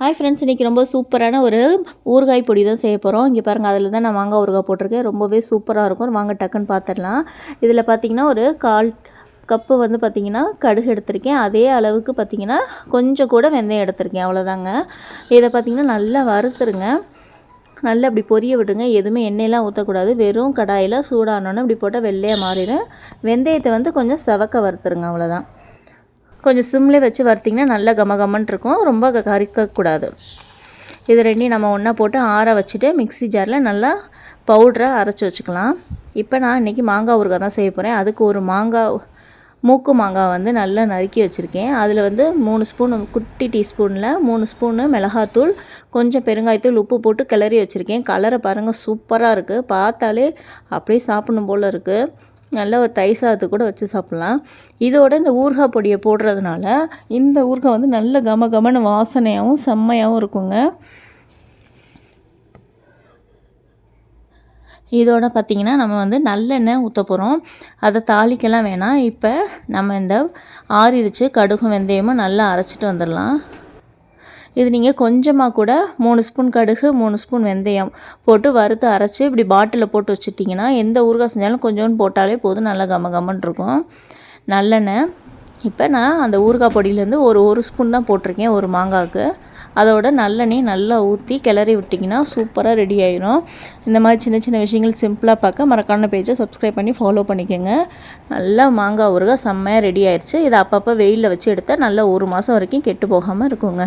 Hi friends இன்றைக்கி ரொம்ப சூப்பரான ஒரு ஊறுகாய் பொடி தான் செய்ய போகிறோம் இங்கே பாருங்கள் அதில் தான் நான் மாங்காய் ஊறுகாய் போட்டிருக்கேன். ரொம்பவே சூப்பராக இருக்கும். வாங்க டக்குன்னு பார்த்துடலாம் இதில் பார்த்திங்கன்னா ஒரு கால் கப்பு வந்து பார்த்திங்கன்னா கடுகு எடுத்திருக்கேன். அதே அளவுக்கு பார்த்திங்கன்னா கொஞ்சம் கூட வெந்தயம் எடுத்திருக்கேன். அவ்வளோதாங்க இதை பார்த்திங்கன்னா நல்லா வறுத்துருங்க. நல்லா அப்படி பொரிய விடுங்க. எதுவுமே எண்ணெயெலாம் ஊற்றக்கூடாது வெறும் கடாயில் சூடானோன்னு இப்படி போட்டால் வெள்ளையாக மாறிடும். வெந்தயத்தை வந்து கொஞ்சம் செவக்க வறுத்துருங்க. அவ்வளோதான் கொஞ்சம் சிம்லே வச்சு வறுத்திங்கன்னா நல்லா கமகமன் இருக்கும். ரொம்ப கறிக்கக்கூடாது. இது ரெண்டையும் நம்ம ஒன்றா போட்டு ஆற வச்சுட்டு மிக்ஸி ஜாரில் நல்லா பவுட்ரை அரைச்சி வச்சுக்கலாம். இப்போ நான் இன்றைக்கி மாங்காய் ஊறுகாய் தான் செய்ய போகிறேன் அதுக்கு ஒரு மாங்காய் மூக்கு மாங்காய் வந்து நல்லா நறுக்கி வச்சுருக்கேன். அதில் வந்து மூணு ஸ்பூன் குட்டி டீஸ்பூனில் மூணு ஸ்பூனு மிளகாத்தூள் கொஞ்சம் பெருங்காயத்தூள் உப்பு போட்டு கிளறி வச்சுருக்கேன். கலரை பாருங்கள் சூப்பராக இருக்குது பார்த்தாலே அப்படியே சாப்பிடணும் போல் இருக்குது நல்ல ஒரு தை சாதத்து கூட வச்சு சாப்பிட்லாம். இதோட இந்த ஊறுகாய் பொடியை போடுறதுனால இந்த ஊறுகாய் வந்து நல்ல கம கமன வாசனையாகவும் செம்மையாகவும் இருக்குங்க. இதோட பார்த்திங்கன்னா நம்ம வந்து நல்லெண்ணெய் ஊற்ற போகிறோம் அதை தாளிக்கலாம் வேணாம். இப்போ நம்ம இந்த ஆறிடுச்சு கடுகும் வெந்தயமும் நல்லா அரைச்சிட்டு வந்துடலாம். இது நீங்கள் கொஞ்சமாக கூட மூணு ஸ்பூன் கடுகு மூணு ஸ்பூன் வெந்தயம் போட்டு வறுத்து அரைச்சி இப்படி பாட்டிலில் போட்டு வச்சுட்டிங்கன்னா எந்த ஊறுகாய் செஞ்சாலும் கொஞ்சோண்டு போட்டாலே போதும். நல்லா கம கம்மன் இருக்கும். நல்லெண்ணெய். இப்போ நான் அந்த ஊறுகாய் பொடியிலேருந்து ஒரு ஒரு ஸ்பூன் தான் போட்டிருக்கேன் ஒரு மாங்காய்க்கு. அதோட நல்லெண்ணெய் நல்லா ஊற்றி கிளறி விட்டிங்கன்னா சூப்பராக ரெடி ஆயிரும். இந்த மாதிரி சின்ன சின்ன விஷயங்கள் சிம்பிளாக பார்க்க மறக்கான பேஜை சப்ஸ்கிரைப் பண்ணி ஃபாலோ பண்ணிக்கோங்க. நல்லா மாங்காய் ஊறுகாய் செம்மையாக ரெடி ஆயிடுச்சு இதை அப்பப்போ வெயிலில் வச்சு எடுத்தால் நல்லா ஒரு மாதம் வரைக்கும் கெட்டு போகாமல் இருக்குங்க.